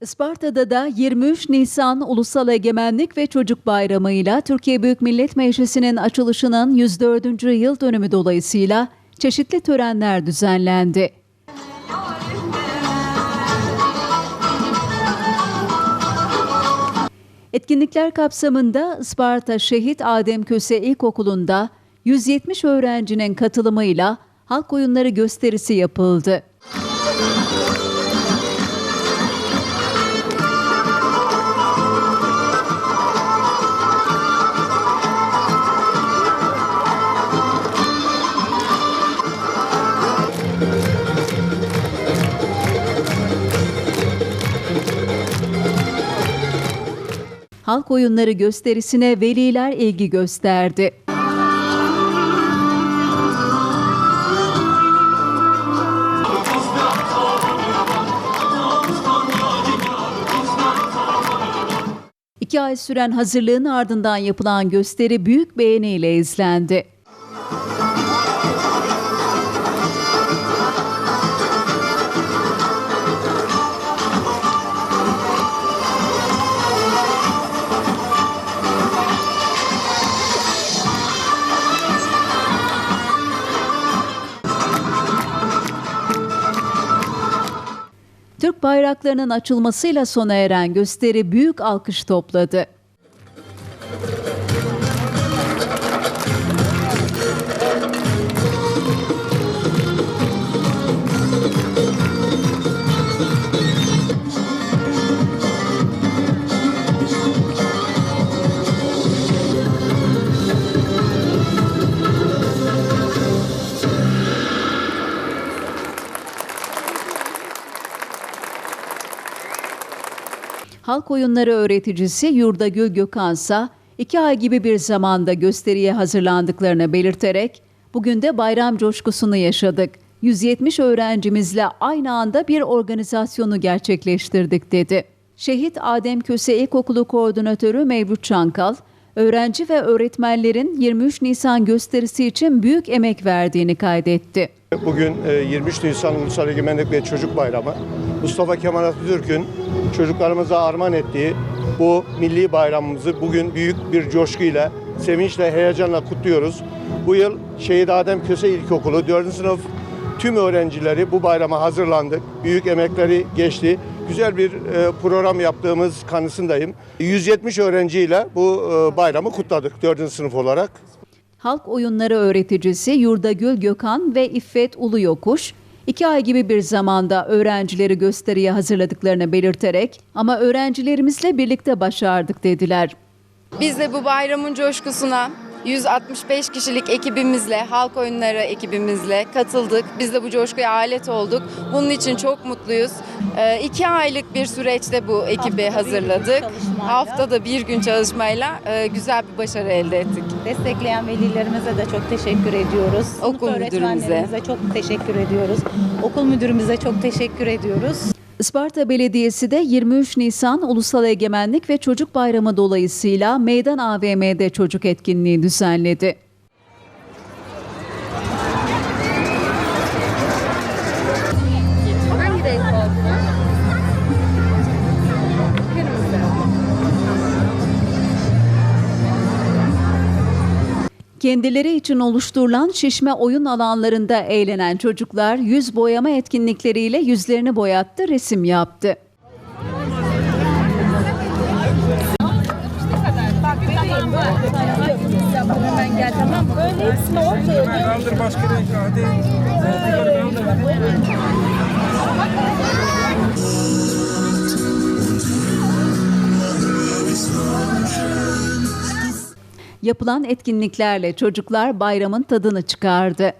Isparta'da da 23 Nisan Ulusal Egemenlik ve Çocuk Bayramı ile Türkiye Büyük Millet Meclisi'nin açılışının 104. yıl dönümü dolayısıyla çeşitli törenler düzenlendi. Etkinlikler kapsamında Isparta Şehit Adem Köse İlkokulu'nda 170 öğrencinin katılımıyla halk oyunları gösterisi yapıldı. Halk oyunları gösterisine veliler ilgi gösterdi. İki ay süren hazırlığın ardından yapılan gösteri büyük beğeniyle izlendi. Türk bayraklarının açılmasıyla sona eren gösteri büyük alkış topladı. Halk oyunları öğreticisi Yurdagül Gökhansa, iki ay gibi bir zamanda gösteriye hazırlandıklarını belirterek, bugün de bayram coşkusunu yaşadık. 170 öğrencimizle aynı anda bir organizasyonu gerçekleştirdik dedi. Şehit Adem Köse İlkokulu Koordinatörü Mevlüt Çankal, öğrenci ve öğretmenlerin 23 Nisan gösterisi için büyük emek verdiğini kaydetti. Bugün e, 23 Nisan Ulusal Egemenlik ve Çocuk Bayramı. Mustafa Kemal Atatürk'ün çocuklarımıza armağan ettiği bu milli bayramımızı bugün büyük bir coşkuyla, sevinçle, heyecanla kutluyoruz. Bu yıl Şehit Adem Köse İlkokulu 4. sınıf tüm öğrencileri bu bayrama hazırlandık. Büyük emekleri geçti. Güzel bir e, program yaptığımız kanısındayım. 170 öğrenciyle bu e, bayramı kutladık 4. sınıf olarak. Halk oyunları öğreticisi Yurdagül Gökhan ve İffet Uluyokuş, iki ay gibi bir zamanda öğrencileri gösteriye hazırladıklarını belirterek ama öğrencilerimizle birlikte başardık dediler. Biz de bu bayramın coşkusuna 165 kişilik ekibimizle, halk oyunları ekibimizle katıldık. Biz de bu coşkuya alet olduk. Bunun için çok mutluyuz. Ee, iki aylık bir süreçte bu ekibi hazırladık. Haftada bir gün çalışmayla e, güzel bir başarı elde ettik. Destekleyen velilerimize de çok teşekkür ediyoruz. Okul müdürümüze. çok teşekkür ediyoruz. Okul müdürümüze çok teşekkür ediyoruz. Isparta Belediyesi de 23 Nisan Ulusal Egemenlik ve Çocuk Bayramı dolayısıyla Meydan AVM'de çocuk etkinliği düzenledi. Kendileri için oluşturulan şişme oyun alanlarında eğlenen çocuklar yüz boyama etkinlikleriyle yüzlerini boyattı, resim yaptı. Kaldır başka renk hadi. Yapılan etkinliklerle çocuklar bayramın tadını çıkardı.